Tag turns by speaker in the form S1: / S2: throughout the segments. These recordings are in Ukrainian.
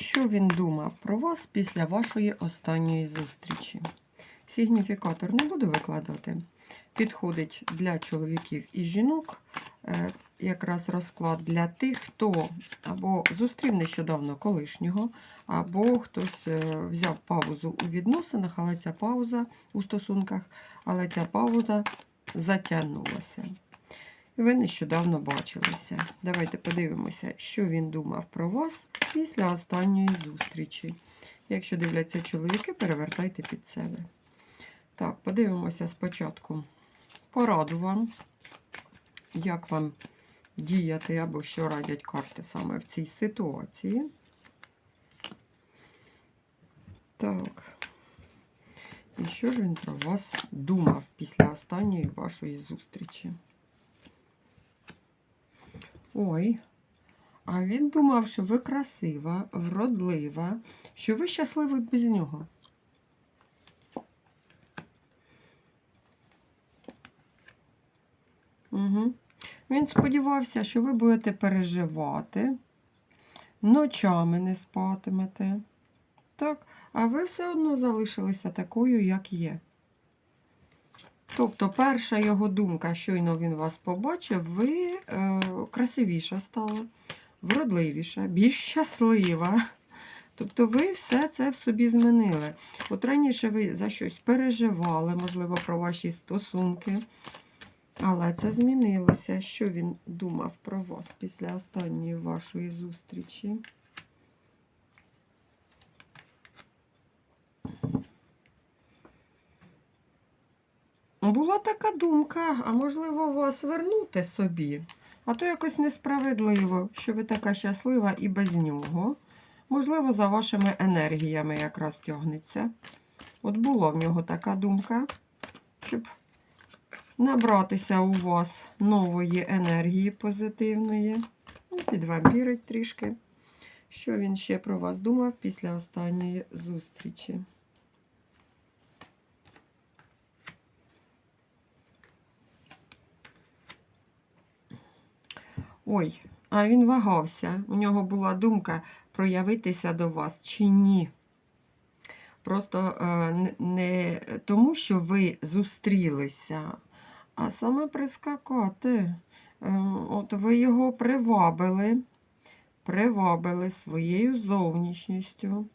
S1: Що він думав про вас після вашої останньої зустрічі? Сигніфікатор не буду викладати. Підходить для чоловіків і жінок. Е, Якраз розклад для тих, хто або зустрів нещодавно колишнього, або хтось е, взяв паузу у відносинах, але ця пауза у стосунках, але ця пауза затягнулася. Ви нещодавно бачилися. Давайте подивимося, що він думав про вас після останньої зустрічі. Якщо дивляться чоловіки, перевертайте під себе. Так, подивимося спочатку. Пораду вам, як вам діяти або що радять карти саме в цій ситуації. Так. І що ж він про вас думав після останньої вашої зустрічі? Ой, а він думав, що ви красива, вродлива, що ви щасливі без нього. Угу. Він сподівався, що ви будете переживати, ночами не спатимете. Так, а ви все одно залишилися такою, як є. Тобто, перша його думка, щойно він вас побачив, ви е, красивіша стала, вродливіша, більш щаслива. Тобто ви все це в собі змінили. От раніше ви за щось переживали, можливо, про ваші стосунки. Але це змінилося. Що він думав про вас після останньої вашої зустрічі? Була така думка, а можливо, вас вернути собі. А то якось несправедливо, що ви така щаслива і без нього. Можливо, за вашими енергіями якраз тягнеться. От була в нього така думка, щоб набратися у вас нової енергії позитивної. Ну, Підвампірить трішки. Що він ще про вас думав після останньої зустрічі? Ой, а він вагався. У нього була думка проявитися до вас чи ні. Просто е, не тому, що ви зустрілися, а саме прискакати. Е, От ви його привабили, привабили своєю зовнішністю,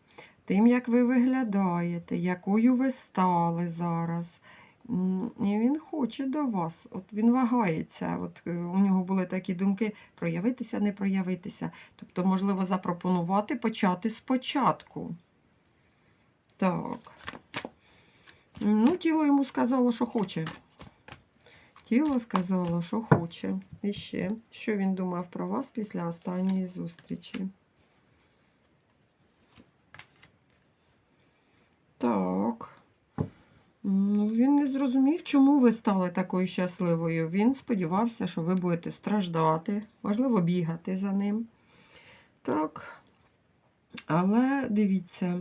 S1: тим, як ви виглядаєте, якою ви стали зараз. І він хоче до вас. От він вагається. От е, у нього були такі думки проявитися, не проявитися. Тобто, можливо, запропонувати почати спочатку. Так. Ну, тіло йому сказало, що хоче. Тіло сказало, що хоче. І ще, що він думав про вас після останньої зустрічі. Так. Ну, він не зрозумів, чому ви стали такою щасливою. Він сподівався, що ви будете страждати, можливо, бігати за ним. Так. Але дивіться,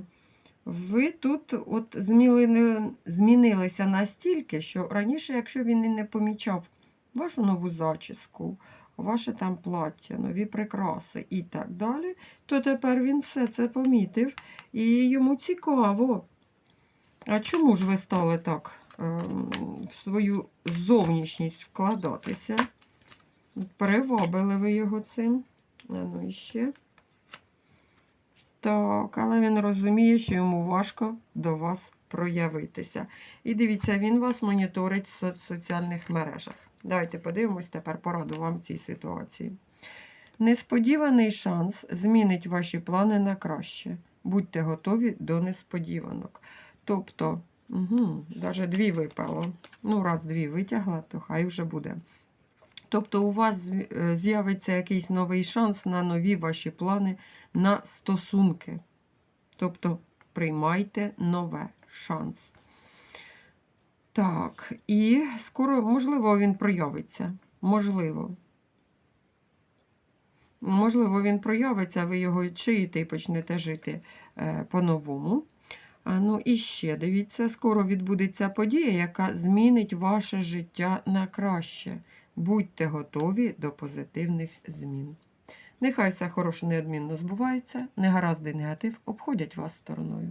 S1: ви тут от зміли- змінилися настільки, що раніше, якщо він і не помічав вашу нову зачіску, ваше там плаття, нові прикраси і так далі, то тепер він все це помітив і йому цікаво. А чому ж ви стали так в свою зовнішність вкладатися? Привабили ви його цим. А ну іще. Так, але він розуміє, що йому важко до вас проявитися. І дивіться, він вас моніторить в соц- соціальних мережах. Давайте подивимось тепер пораду вам в цій ситуації. Несподіваний шанс змінить ваші плани на краще. Будьте готові до несподіванок. Тобто, угу, навіть дві випало. Ну, раз дві витягла, то хай вже буде. Тобто, у вас е, з'явиться якийсь новий шанс на нові ваші плани на стосунки. Тобто, приймайте нове шанс. Так, і скоро, можливо, він проявиться. Можливо. Можливо, він проявиться, ви його чуєте і почнете жити е, по-новому. Ну і ще дивіться, скоро відбудеться подія, яка змінить ваше життя на краще. Будьте готові до позитивних змін. Нехай все хороше неодмінно збувається, негаразди негатив обходять вас стороною.